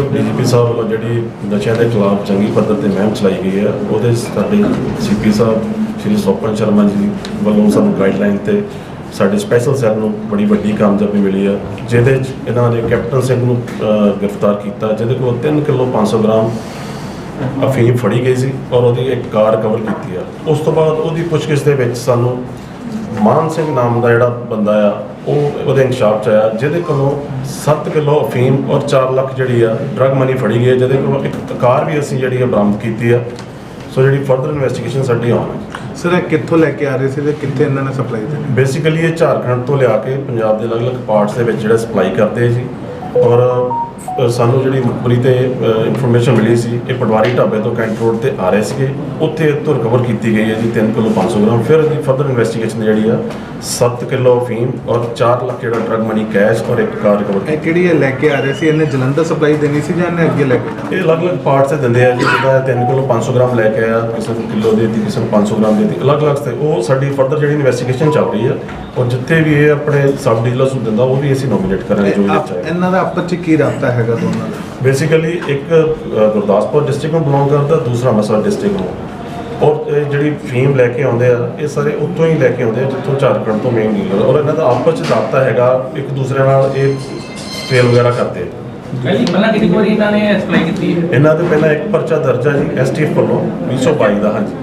ਮਾਨਯੋਗ ਡੀਜੀਪੀ ਸਾਹਿਬ ਵੱਲੋਂ ਜਿਹੜੀ ਨਸ਼ਿਆਂ ਦੇ ਖਿਲਾਫ ਚੰਗੀ ਪੱਧਰ ਤੇ ਮੁਹਿੰਮ ਚਲਾਈ ਗਈ ਹੈ, ਉਹਦੇ 'ਚ ਸਾਡੇ ਸੀਪੀ ਸਾਹਿਬ, ਸ਼੍ਰੀ ਸੋਪਨ ਸ਼ਰਮਾ ਜੀ ਵੱਲੋਂ ਸਾਨੂੰ ਗਾਈਡਲਾਈਨ ਤੇ ਸਾਡੇ ਸਪੈਸ਼ਲ ਸੈੱਲ ਨੂੰ ਬੜੀ ਵੱਡੀ ਕਾਮਯਾਬੀ ਮਿਲੀ ਆ ਜਿਹਦੇ 'ਚ ਇਹਨਾਂ ਨੇ ਕੈਪਟਨ ਸਿੰਘ ਨੂੰ ਗ੍ਰਿਫਤਾਰ ਕੀਤਾ, ਜਿਹਦੇ ਕੋਲ 3 ਕਿਲੋ 500 ਗ੍ਰਾਮ ਅਫੀਮ ਫੜੀ ਗਈ ਸੀ ਔਰ ਉਹਦੀ ਇੱਕ ਕਾਰ ਕਵਰ ਕੀਤੀ ਆ ਉਸ ਤੋਂ ਬਾਅਦ ਉਹਦੀ ਪੁੱਛਗਿੱਛ ਦੇ ਵਿੱਚ ਸਾਨੂੰ ਮਾਨ ਸਿੰਘ ਨਾਮ ਦਾ ਜਿਹੜਾ ਬੰਦਾ ਆ ਉਹ ਉਹਦੇ ਇਨਕਸ਼ਾਫ ਚ ਆਇਆ ਜਿਹਦੇ ਕੋਲੋਂ 7 ਕਿਲੋ ਅਫੀਮ ਔਰ 4 ਲੱਖ ਜਿਹੜੀ ਆ ਡਰਗ ਮਨੀ ਫੜੀ ਗਈ ਹੈ ਜਿਹਦੇ ਕੋਲੋਂ ਇੱਕ ਕਾਰ ਵੀ ਅਸੀਂ ਜਿਹੜੀ ਆ ਬਰਾਮਦ ਕੀਤੀ ਆ। ਸੋ ਜਿਹੜੀ ਫਰਦਰ ਇਨਵੈਸਟੀਗੇਸ਼ਨ ਸਾਡੀ ਆਨ ਹੈ। ਸਰ ਇਹ ਕਿੱਥੋਂ ਲੈ ਕੇ ਆ ਰਹੇ ਸੀ ਤੇ ਕਿੱਥੇ ਇਹਨਾਂ ਨੇ ਸਪਲਾਈ ਦੇਣੀ ਬੇਸਿਕਲੀ ਇਹ ਝਾਰਖੰਡ ਤੋਂ ਲਿਆ ਕੇ ਪੰਜਾਬ ਦੇ ਅਲੱਗ-ਅਲੱਗ ਪਾਰਟਸ ਦੇ ਵਿੱਚ ਜਿਹੜਾ ਸਪਲਾਈ ਕਰਦੇ ਜੀ। ਔਰ ਸਾਨੂੰ ਜਿਹੜੀ ਮੁਖਬਰੀ ਤੇ ਇਨਫੋਰਮੇਸ਼ਨ ਮਿਲੀ ਸੀ ਇਹ ਪਟਵਾਰੀ ਢਾਬੇ ਤੋਂ ਕੈਂਟ ਰੋਡ ਤੇ ਆ ਰਹੇ ਸੀਗੇ। ਉੱਥੇ ਤੋਂ ਰਿਕਵਰ ਕੀਤੀ ਗਈ ਹੈ ਜੀ 3 ਕਿਲੋ 500 ਗ੍ਰਾਮ। ਫਿਰ ਇਹਦੀ ਫਰਦਰ ਇਨਵੈਸਟੀਗੇਸ਼ਨ ਜਿਹੜੀ ਆ 7 ਕਿਲੋ ਅਫੀਮ ਔਰ 4 ਲੱਖ ਜਿਹੜਾ ਡਰਗ ਮਨੀ ਕੈਸ਼ ਔਰ ਇੱਕ ਕਾਰ ਰਿਕਵਰ ਇਹ ਕਿਹੜੀ ਇਹ ਲੈ ਕੇ ਆ ਰਹੇ ਸੀ? ਇਹਨੇ ਜਲੰਧਰ ਸਪਲਾਈ ਦੇਣੀ ਸੀ ਜਾਂ ਇਹਨੇ ਅੱਗੇ ਲੈ ਕੇ? ਇਹ ਅਲੱਗ-ਅਲੱਗ ਪਾਰਟਸ ਤੇ ਦਿੰਦੇ ਆ ਜੀ ਜਿਹਦਾ 3 ਕਿਲੋ 500 ਗ੍ਰਾਮ ਲੈ ਕੇ ਆਇਆ ਕਿਸੇ ਨੂੰ ਕਿਲੋ ਦੇ ਦਿੱਤੀ ਕਿਸੇ ਨੂੰ 500 ਗ੍ਰਾਮ ਦੇ ਦਿੱਤੀ। ਅਲੱਗ-ਅਲੱਗ ਤੇ ਉਹ ਸਾਡੀ ਫਰਦਰ ਜਿਹੜੀ ਇਨਵੈਸਟੀਗੇਸ਼ਨ ਚੱਲ ਰਹੀ ਆ ਔਰ ਜਿੱਥੇ ਵੀ ਇਹ ਆਪਣੇ ਸਬ ਡੀਲਰਸ ਨੂੰ ਦਿੰਦਾ ਉਹ ਵੀ ਅਸੀਂ ਨੋਮੀਨੇਟ ਕਰਾਂਗੇ ਜੋ ਇਹ ਇਹਨਾਂ ਦਾ ਆਪਸ ਚ ਕੀ ਰਾਬਤਾ ਹੈਗਾ ਦੋਨਾਂ ਦਾ। ਬੇਸਿਕਲੀ ਇੱਕ ਗੁਰਦਾਸਪੁਰ ਡਿਸਟ੍ਰਿਕਟ ਨੂੰ ਬਿਲੋਂਗ ਕਰਦਾ, ਦੂਸਰਾ ਮਸਲਾ ਡਿਸਟ੍ਰਿਕਟ ਨੂੰ। ਔਰ ਇਹ ਜਿਹੜੀ ਫੀਮ ਲੈ ਕੇ ਆਉਂਦੇ ਆ, ਇਹ ਸਾਰੇ ਉੱਥੋਂ ਹੀ ਲੈ ਕੇ ਆਉਂਦੇ ਆ, ਜਿੱਥੋਂ ਝਾਰਖੰਡ ਤੋਂ ਮੇਨ ਡੀਲਰ ਔਰ ਇਹਨਾਂ ਦਾ ਆਪਸ ਚ ਰਾਬਤਾ ਹੈਗਾ, ਇੱਕ ਦੂਸਰੇ ਨਾਲ ਇਹ ਸੇਲ ਵਗੈਰਾ ਕਰਦੇ ਆ। ਪਹਿਲੀ ਪਹਿਲਾਂ ਕਿੰਨੀ ਵਾਰੀ ਇਹਨਾਂ ਨੇ ਅਪਲਾਈ ਕੀਤੀ ਹੈ? ਇਹਨਾਂ ਦੇ ਪਹਿਲਾਂ ਇੱਕ ਪਰਚਾ ਦਰਜ ਆ ਜੀ ਐਸਟੀਐਫ ਵੱਲੋਂ 222 ਦਾ ਹਾਂਜੀ।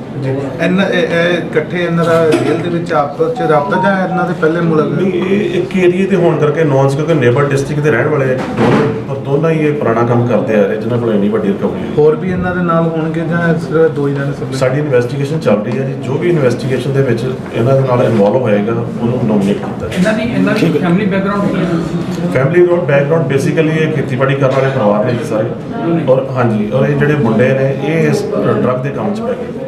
ਇਹਨਾਂ ਇਹ ਇਹ ਇਕੱਠੇ ਇਹਨਾਂ ਦਾ ਜੇਲ੍ਹ ਦੇ ਵਿੱਚ ਆਪਸ ਚ ਰਾਬਤਾ ਜਾਂ ਇਹਨਾਂ ਦੇ ਪਹਿਲੇ ਮੁਲਾਕਾਤ ਨਹੀਂ ਇਹ ਇੱਕ ਏਰੀਏ ਤੇ ਹੋਣ ਕਰਕੇ ਨੌਨ ਕਿਉਂਕਿ ਨੇਬਰ ਡਿਸਟ੍ਰਿਕਟ ਦੇ ਰਹਿਣ ਵਾਲੇ ਆ, ਦੋਨੋਂ ਔਰ ਦੋਨਾਂ ਹੀ ਇਹ ਪੁਰਾਣਾ ਕੰਮ ਕਰਦੇ ਆ ਰਹੇ ਜਿਨ੍ਹਾਂ ਕੋਲ ਇੰਨੀ ਵੱਡੀ ਰਿਕਵਰੀ ਹੋਈ ਹੋਰ ਵੀ ਇਹਨਾਂ ਦੇ ਨਾਲ ਹੋਣਗੇ ਜਾਂ ਸਿਰਫ ਦੋ ਹੀ ਜਣੇ ਸਪਲਾਈ ਸਾਡੀ ਇਨਵੈਸਟੀਗੇਸ਼ਨ ਚੱਲ ਰਹੀ ਹੈ ਜੀ ਜੋ ਵੀ ਇਨਵੈਸਟੀਗੇਸ਼ਨ ਦੇ ਵਿੱਚ ਇਹਨਾਂ ਦੇ ਨਾਲ ਇਨਵੋਲਵ ਹੋਏਗਾ ਉਹਨੂੰ ਨੋਮੀਨੇਟ ਕੀਤਾ ਇਹਨਾਂ ਦੀ ਇਹਨਾਂ ਦੀ ਫੈਮਿਲੀ ਬੈਕਗ੍ਰਾਉਂਡ ਕੀ ਹੈ? ਫੈਮਿਲੀ ਰੋਡ ਬੈਕਗ੍ਰਾਉਂਡ ਬੇਸਿਕਲੀ ਇਹ ਖੇਤੀਬਾੜੀ ਕਰਨ ਵਾਲੇ ਪਰਿਵਾਰ ਨੇ ਜੀ ਸਾਰੇ। ਔਰ ਹਾਂਜੀ, ਔਰ ਇਹ ਜਿਹੜੇ ਮੁੰਡੇ ਨੇ, ਇਹ ਇਸ ਡਰੱਗ ਦੇ ਕੰਮ 'ਚ ਪੈ ਗਏ।